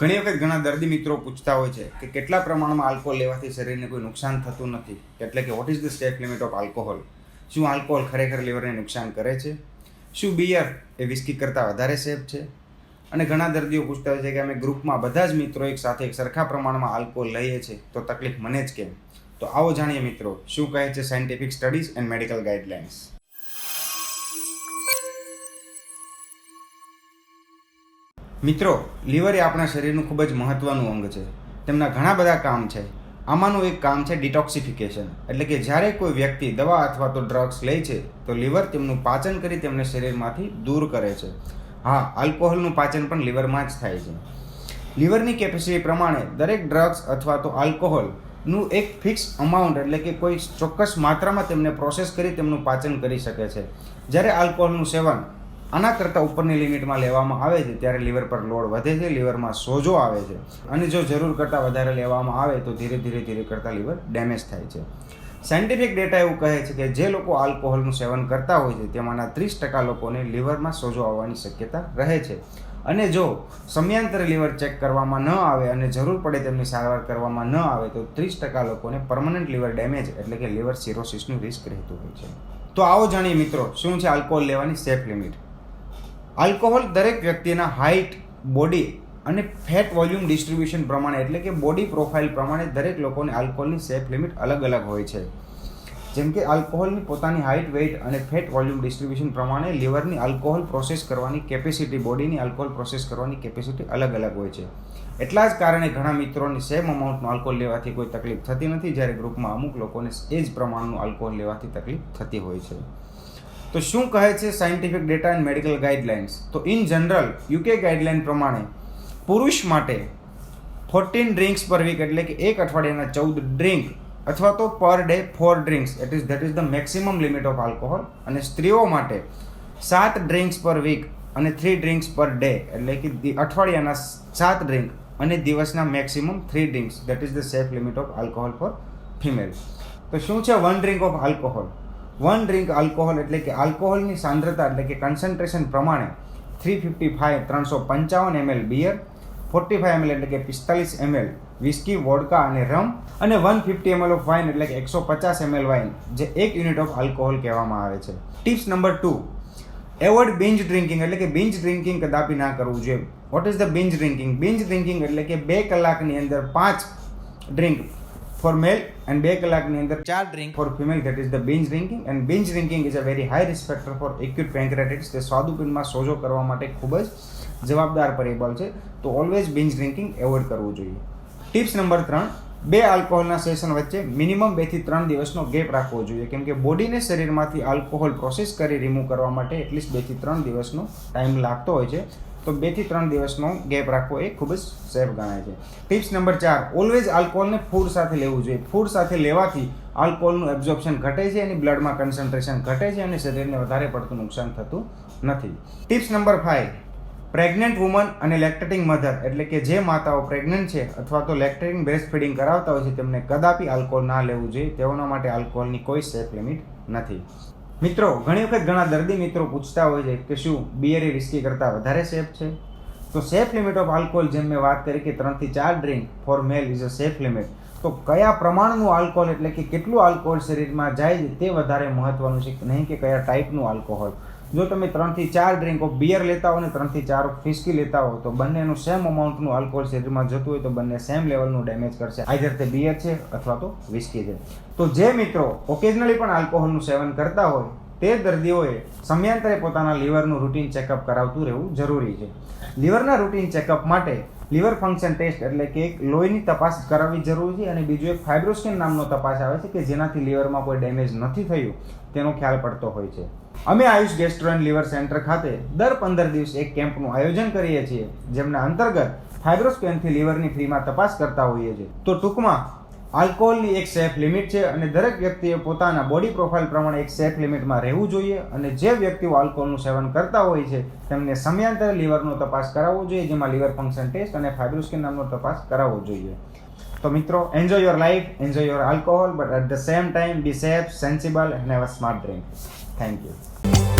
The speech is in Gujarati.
ઘણી વખત ઘણા દર્દી મિત્રો પૂછતા હોય છે કે કેટલા પ્રમાણમાં આલ્કોહોલ લેવાથી શરીરને કોઈ નુકસાન થતું નથી? એટલે કે what is the state limit of alcohol શું આલ્કોહોલ ખરેખર લીવરને નુકસાન કરે છે? શું બિયર એ વિસ્કી કરતાં વધારે સેફ છે? અને ઘણા દર્દીઓ પૂછતા હોય છે કે અમે ગ્રુપમાં બધા જ મિત્રો એક સાથે એક સરખા પ્રમાણમાં આલ્કોહોલ લઈએ છીએ, તો તકલીફ મને જ કેમ? તો આવો જાણીએ મિત્રો, શું કહે છે scientific studies and medical guidelines મિત્રો, લીવર એ આપણા શરીરનું ખૂબ જ મહત્વનું અંગ છે. તેમના ઘણા બધા કામ છે. આમાંનું એક કામ છે ડિટોક્સિફિકેશન. એટલે કે જ્યારે કોઈ વ્યક્તિ દવા અથવા તો ડ્રગ્સ લે છે, તો લીવર તેમનું પાચન કરી તેમને શરીરમાંથી દૂર કરે છે. હા, આલ્કોહોલનું પાચન પણ લીવરમાં જ થાય છે. લીવરની કેપેસિટી પ્રમાણે દરેક ડ્રગ્સ અથવા તો આલ્કોહોલનું એક ફિક્સ અમાઉન્ટ એટલે કે કોઈ ચોક્કસ માત્રામાં તેમને પ્રોસેસ કરી તેમનું પાચન કરી શકે છે. જ્યારે આલ્કોહોલનું સેવન આના કરતાં ઉપરની લિમિટમાં લેવામાં આવે છે, ત્યારે લીવર પર લોડ વધે છે, લીવરમાં સોજો આવે છે. અને જો જરૂર કરતાં વધારે લેવામાં આવે, તો ધીરે ધીરે ધીરે કરતાં લીવર ડેમેજ થાય છે. સાયન્ટિફિક ડેટા એવું કહે છે કે જે લોકો આલ્કોહોલનું સેવન કરતા હોય છે, તેમાંના ત્રીસ ટકા લોકોને લીવરમાં સોજો આવવાની શક્યતા રહે છે. અને જો સમયાંતરે લીવર ચેક કરવામાં ન આવે અને જરૂર પડે તેમની સારવાર કરવામાં ન આવે, તો ત્રીસ ટકા લોકોને પરમનન્ટ લીવર ડેમેજ એટલે કે લીવર સિરોસિસનું રિસ્ક રહેતું હોય છે. તો આવો જાણીએ મિત્રો, શું છે આલ્કોહોલ લેવાની સેફ લિમિટ? આલ્કોહોલ દરેક વ્યક્તિના હાઇટ બોડી અને ફેટ વોલ્યુમ ડિસ્ટ્રીબ્યુશન પ્રમાણે, એટલે કે બોડી પ્રોફાઇલ પ્રમાણે દરેક લોકોને આલ્કોહોલની સેફ લિમિટ અલગ અલગ હોય છે. જેમ કે આલ્કોહોલની પોતાની હાઇટ વેઇટ અને ફેટ વોલ્યુમ ડિસ્ટ્રીબ્યુશન પ્રમાણે લીવરની આલ્કોહોલ પ્રોસેસ કરવાની કેપેસિટી, બોડીની આલ્કોહોલ પ્રોસેસ કરવાની કેપેસિટી અલગ અલગ હોય છે. એટલા જ કારણે ઘણા મિત્રોની સેમ અમાઉન્ટનો આલ્કોહોલ લેવાથી કોઈ તકલીફ થતી નથી, જ્યારે ગ્રુપમાં અમુક લોકોને એ જ પ્રમાણનું આલ્કોહોલ લેવાથી તકલીફ થતી હોય છે. તો શું કહે છે scientific data and medical guidelines તો ઇન જનરલ યુકે ગાઈડલાઇન પ્રમાણે, પુરુષ માટે ફોર્ટીન ડ્રિંક્સ પર વીક એટલે કે એક અઠવાડિયાના ચૌદ ડ્રિંક અથવા તો per day four drinks at is that is the maximum limit of alcohol અને સ્ત્રીઓ માટે સાત ડ્રિંક્સ પર વીક અને થ્રી ડ્રિંક્સ પર ડે એટલે કે અઠવાડિયાના સાત ડ્રિંક અને દિવસના maximum three drinks that is the safe limit of alcohol for female તો શું છે one drink of alcohol one drink alcohol એટલે કે આલ્કોહોલની સાંદ્રતા એટલે કે કન્સન્ટ્રેશન પ્રમાણે થ્રી ફિફ્ટી ફાઇવ ત્રણસો પંચાવન ML beer forty five ML એટલે કે પિસ્તાલીસ એમએલ વિસ્કી વોડકા અને રમ અને one fifty ML of wine એટલે કે એકસો પચાસ એમએલ વાઇન જે એક યુનિટ ઓફ આલ્કોહોલ કહેવામાં આવે છે. Tips number two avoid binge drinking એટલે કે બિંજ ડ્રિંકિંગ કદાપી ના કરવું જોઈએ. What is the binge drinking binge drinking એટલે કે બે કલાકની અંદર પાંચ ડ્રિંક ફોર મેલ એન્ડ બે કલાકની અંદર ચાર drink for female that is the binge drinking and binge drinking is a very high risk factor for acute pancreatitis તે સ્વાદુપિંડમાં સોજો કરવા માટે ખૂબ જ જવાબદાર પરિબળ છે. તો ઓલવેઝ બિંજ ડ્રિંકિંગ એવોઇડ કરવું જોઈએ. ટિપ્સ નંબર ત્રણ. બે આલ્કોહોલના સેશન વચ્ચે મિનિમમ બેથી ત્રણ દિવસનો ગેપ રાખવો જોઈએ. કેમ કે બોડીને શરીરમાંથી આલ્કોહોલ પ્રોસેસ કરી રિમૂવ કરવા માટે એટલીસ્ટ બેથી ત્રણ દિવસનો ટાઈમ લાગતો હોય છે. તો બેથી ત્રણ દિવસનો ગેપ રાખવો એ ખૂબ જ સેફ ગણાય છે. ટિપ્સ નંબર ચાર ઓલવેઝ આલ્કોહોલને ફૂડ સાથે લેવું જોઈએ. ફૂડ સાથે લેવાથી આલ્કોહોલનું એબ્ઝોર્પ્શન ઘટે છે અને બ્લડમાં કન્સન્ટ્રેશન ઘટે છે અને શરીરને વધારે પડતું નુકસાન થતું નથી. Tips number five pregnant woman અને લેક્ટેટિંગ મધર એટલે કે જે માતાઓ પ્રેગ્નન્ટ છે અથવા તો લેક્ટેટિંગ બ્રેસ્ટ ફીડિંગ કરાવતા હોય છે, તેમને કદાપી આલ્કોહોલ ના લેવું જોઈએ. તેઓના માટે આલ્કોહોલની કોઈ સેફ લિમિટ નથી. મિત્રો, ઘણી વખત ઘણા દર્દી મિત્રો પૂછતા હોય છે કે શું બિયરી રિસ્કી કરતાં વધારે સેફ છે? તો સેફ લિમિટ ઓફ આલ્કોહોલ જેમ મેં વાત કરી કે ત્રણથી ચાર drink for male is a safe limit તો કયા પ્રમાણનું આલ્કોહોલ એટલે કે કેટલું આલ્કોહોલ શરીરમાં જાય છે તે વધારે મહત્વનું છે, નહીં કે કયા ટાઈપનું આલ્કોહોલ જો તમે ત્રણથી ચાર ડ્રિંક ઓફ બિયર લેતા હો ને ત્રણથી ચાર ઓફ ફિસ્કી લેતા હો, તો બંનેનું સેમ અમાઉન્ટનું આલ્કોહોલ શરીરમાં જતું હોય તો બંને સેમ લેવલનું ડેમેજ કરશે. આઈધર તે બિયર છે અથવા તો વિસ્કી છે. તો જે મિત્રો ઓકેઝનલી પણ આલ્કોહોલનું સેવન કરતા હોય, તે દર્દીઓએ સમયાંતરે પોતાના લીવરનું રૂટીન ચેકઅપ કરાવતું રહેવું જરૂરી છે. લીવરના રૂટીન ચેકઅપ માટે લીવર ફંક્શન ટેસ્ટ એટલે કે એક લોહીની તપાસ કરાવવી જરૂરી છે અને બીજું એક ફાઇબ્રોસ્કેન નામનો તપાસ આવે છે કે જેનાથી લિવરમાં કોઈ ડેમેજ નથી થયું, તેનો ખ્યાલ પડતો હોય છે. અમે Ayush gastro and liver centre ખાતે દર પંદર દિવસ એક કેમ્પનું આયોજન કરીએ છીએ, જેમના અંતર્ગત ફાઇબ્રોસ્કેનથી લિવરની ફ્રીમાં તપાસ કરતા હોઈએ છીએ. તો ટૂંકમાં આલ્કોહોલની એક સેફ લિમિટ છે અને દરેક વ્યક્તિએ પોતાના બોડી પ્રોફાઇલ પ્રમાણે એક સેફ લિમિટમાં રહેવું જોઈએ અને જે વ્યક્તિઓ આલ્કોહોલનું સેવન કરતા હોય છે, તેમને સમયાંતરે લીવરનો તપાસ કરાવવો જોઈએ, જેમાં લીવર ફંક્શન ટેસ્ટ અને ફાઇબ્રોસ્કિન નામનો તપાસ કરાવવો જોઈએ. તો મિત્રો enjoy your life enjoy your alcohol but at the same time be safe sensible and have a smart drink thank you